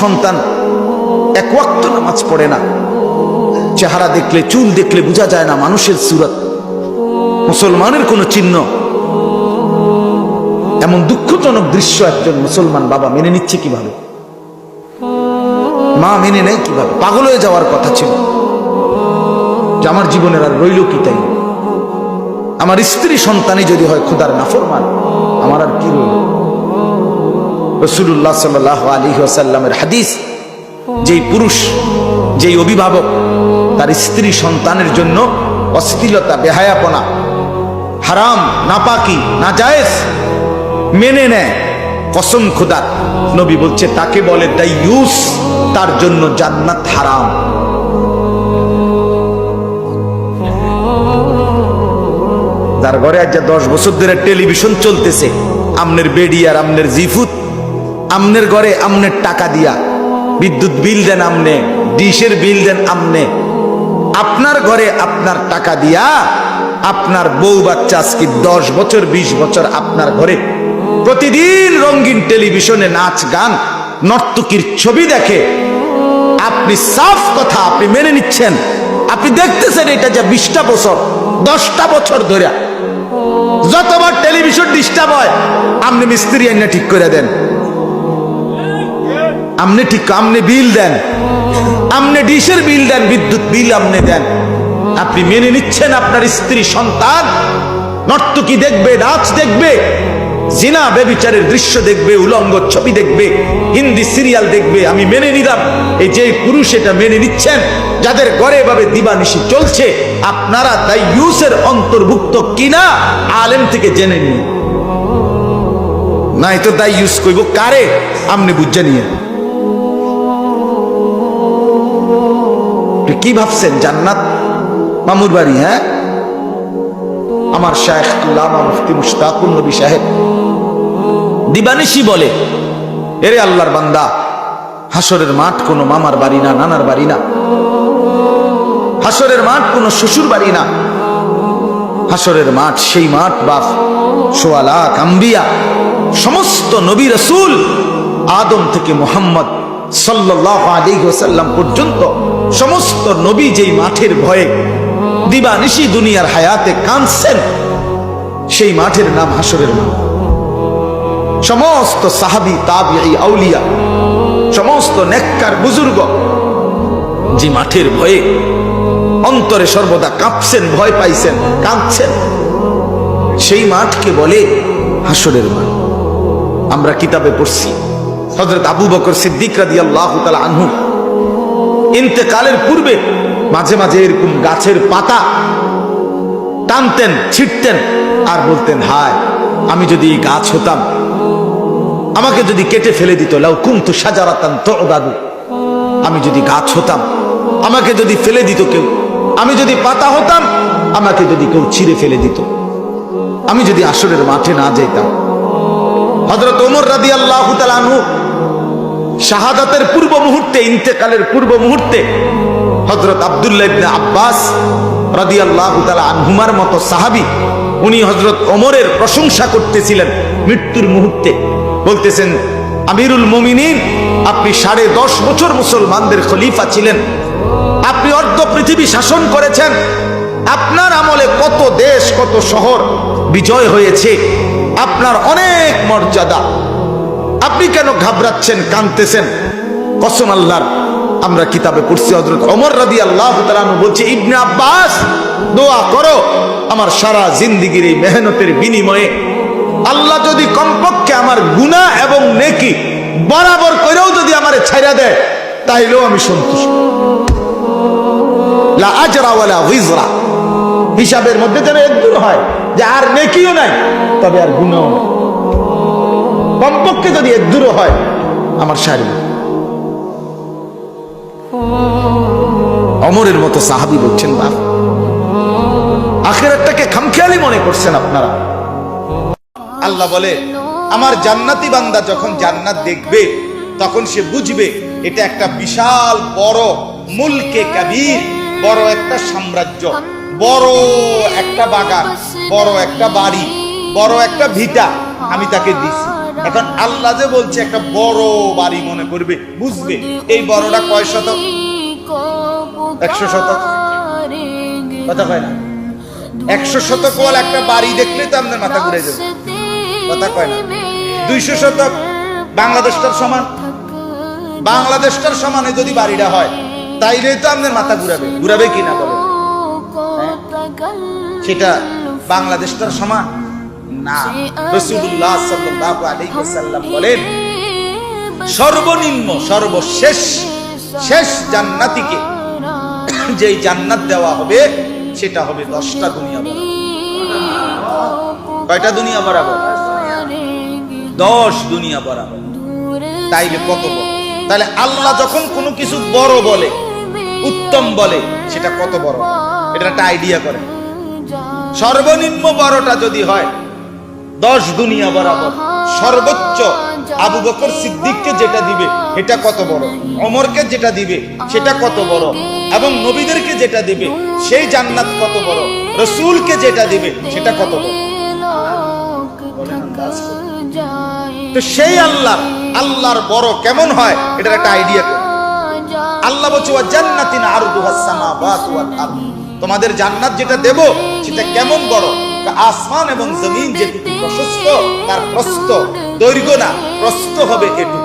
সন্তান এক ওয়াক্ত নামাজ পড়ে না। চেহারা দেখলে, চুল দেখলে বোঝা যায় না মানুষের সুরত। মুসলমানের কোনো চিহ্ন। এমন দুঃখজনক দৃশ্য একজন মুসলমান বাবা মেনে নিচ্ছে কীভাবে? মা মেনে নেয় কীভাবে? পাগল হয়ে যাওয়ার কথা ছিল। যে আমার জীবনের আর রইল কি তাই? আমার স্ত্রী সন্তানই যদি হয়, খুদার নাফরমান, আমার আর কি রইল? রসুল্লাহ সাল আলী আসাল্লামের হাদিস, যেই পুরুষ, যেই অভিভাবক, তার স্ত্রী সন্তানের জন্য অশ্লীলতা, বেহায়াপনা, হারাম, নাপাকি না জায়েজ মেনে নেয়। কসম খুদার নবী বলছে, তাকে বলে ইউস তার জন্য জান্নাত হারাম। তার ঘরে আজ দশ বছর ধরে টেলিভিশন চলতেছে, আমনের বেডি আর আমনের জিফুত। আমনের ঘরে আমনের টাকা দিয়া। বিদ্যুৎ বিল দেন আমনে, ডিশের বিল দেন আমনে। আপনার ঘরে আপনার টাকা দিয়া আপনার বউ বাচ্চা আজকে দশ বছর, বিশ বছর আপনার ঘরে প্রতিদিন রঙিন টেলিভিশনে নাচ, গান, নর্তকীর ছবি দেখে। আপনি সাফ কথা, আপনি মেনে নিচ্ছেন। আপনি দেখতেছেন এটা যে বিশটা বছর, দশটা বছর ধরে। যতবার টেলিভিশন ডিস্টার্ব হয়, আপনি মিস্ত্রি আইনা ঠিক করে দেন। আপনি ঠিক আপনি বিল দেন। আপনি ডিশের বিল দেন, বিদ্যুৎ বিল আপনি দেন। আপনি মেনে নিচ্ছেন আপনার স্ত্রী সন্তান। নর্তকী দেখবে, নাচ দেখবে, জিনা বেবিচারের দৃশ্য দেখবে, উলঙ্গ ছবি দেখবে, হিন্দি সিরিয়াল দেখবে। আমি মেনে নিলাম, এই যে পুরুষ এটা মেনে নিচ্ছেন, যাদের ঘরে এভাবে দিবানিশি চলছে, আপনারা তাই ইউসের অন্তর্ভুক্ত কিনা, আলেম থেকে জেনে নিন। নাই তো তাই ইউজ করব কারে? আপনি বুঝে নিয়ে। কি ভাবছেন, জান্নাত? মামুর বাড়ি হ্যাঁ? আমার শায়েখ আল্লামা মুফতি মুশতাকুর নবী সাহেব। দিবানিশি বলে, এরে আল্লাহর বান্দা হাসরের মাঠ কোনো মামার বাড়ি না, নানার বাড়ি না। হাসরের মাঠ কোনো শ্বশুর বাড়ি না। হাসরের মাঠ, সেই মাঠ, বাপ সোয়ালা কাম্বিয়া সমস্ত নবী রসুল আদম থেকে মোহাম্মদ সাল্লাহ পর্যন্ত সমস্ত নবী যেই মাঠের ভয়ে দিবানিশি দুনিয়ার হায়াতে কাঁদছেন, সেই মাঠের নাম হাসরের মাঠ। সমস্ত সাহাবি আউলিয়া, সমস্ত নেককার বুজুর্গ যে মাঠের ভয়ে অন্তরে সর্বদা কাঁপছেন, ভয় পাইছেন, কাঁদছেন, সেই মাঠকে বলে হাসরের মাঠ। আমরা কিতাবে পড়ছি হজরত আবু বকর সিদ্দিক রাদি আল্লাহ আনহু। ইন্তেকালের পূর্বে মাঝে মাঝে এরকম গাছের পাতা টানতেন, ছিটতেন আর বলতেন, হায়, আমি যদি গাছ হতাম, আমাকে যদি কেটে ফেলে দিত, লাউ কুমতু সাজারাতান তো দাদু আমি যদি গাছ হতাম, আমাকে যদি ফেলে দিত কেউ, আমি যদি পাতা হতাম, আমাকে যদি কেউ ছিঁড়ে ফেলে দিত, আমি যদি আসরের মাঠে না যেতাম হজরত ওমর রাদি আল্লাহ আনহু শাহাদাতের পূর্ব মুহূর্তে, ইন্তেকালের পূর্ব মুহূর্তে হজরত আবদুল্লাহ আব্বাস রাদি আনহুমার মতো সাহাবি, উনি হজরত ওমরের প্রশংসা করতেছিলেন মৃত্যুর মুহূর্তে। বলতেছেন, আমিরুল মমিনিন, আপনি সাড়ে দশ বছর মুসলমানদের খলিফা ছিলেন। আপনি অর্ধ পৃথিবী শাসন করেছেন। আপনার আমলে কত দেশ, কত শহর বিজয় হয়েছে। আপনার অনেক মর্যাদা। আপনি কেন ঘাবড়াচ্ছেন কানতেছেন কসম আল্লাহর, আমরা কিতাবে পড়ছি হজরত অমর রাদি আল্লাহ বলছে, ইবনে আব্বাস, দোয়া করো, আমার সারা জিন্দিগির এই মেহনতের বিনিময়ে। আল্লাহ যদি কমপক্ষে আমার গুণা এবং নেকি বরাবর করেও যদি আমার ছাইরা দেয়, তাইলেও আমি সন্তুষ্ট। হিসাবের মধ্যে যেন একদূর হয় যে আর নেকিও নাই, তবে আর গুণাও নাই। কমপক্ষে যদি একদূরও হয়, আমার শারীর অমরের মতো সাহাবি বলছেন, বাপ, আখেরাতটাকে খামখেয়ালি মনে করছেন আপনারা। আল্লাহ বলে, আমার জান্নাতি বান্দা যখন জান্নাত দেখবে, তখন সে বুঝবে, এটা একটা বিশাল বড় মুলকে কাবির, বড় একটা সাম্রাজ্য, বড় একটা বাগান, বড় একটা বাড়ি, বড় একটা ভিটা, আমি তাকে দিছি। এখন আল্লাহ যে বলছে, একটা বড় বাড়ি মনে করবে, বুঝবে? এই বড়টা কয় শতক? একশো শতক? কথা কয় না? একশো শতক ওয়ালা একটা বাড়ি দেখলে তো আপনার মাথা ঘুরে যাবে। কথা কয় না? দুইশো শতক বাংলাদেশটার সমান? বাংলাদেশটার সমানে যদি বাড়িটা হয় তাইলে তো আপনার মাথা ঘুরাবে। ঘুরাবে কি না বলে সেটা বাংলাদেশটার সমান? না। রসুল্লাহ সাল্লাল্লাহু আলাইহি ওয়াসাল্লাম বলেন সর্বনিম্ন সর্বশেষ শেষ জান্নাতিকে যেই জান্নাত দেওয়া হবে সেটা হবে দশটা দুনিয়া কয়টা দুনিয়া বরাবর দশ দুনিয়া বরাবর তাইলে কত বড়? তাহলে আল্লাহ যখন কোনো কিছু বড় বলে উত্তম বলে সেটা কত বড়? এটা একটা আইডিয়া করে। সর্বনিম্ন বড়টা যদি হয় দশ দুনিয়া বরাবর। সর্বোচ্চ আবু বকর সিদ্দিককে যেটা দিবে এটা কত বড়? অমরকে যেটা দিবে সেটা কত বড়? এবং নবীদেরকে যেটা দিবে সেই জান্নাত কত বড়? রসুলকে যেটা দিবে সেটা কত বড়? তো সেই আল্লাহ আল্লাহর বড় কেমন হয়? এটার একটা আইডিয়া করে। আল্লাহ বলছে ওয়া জান্নাতিন আরদুহাস সামাওয়াতু ওয়াল আরদ। তোমাদের জান্নাত যেটা দেব সেটা কেমন বড়? আসমান এবং জমিন যেটুকু প্রশস্ত তার প্রস্ত দৈর্ঘ্য না প্রস্ত হবে এটুকু।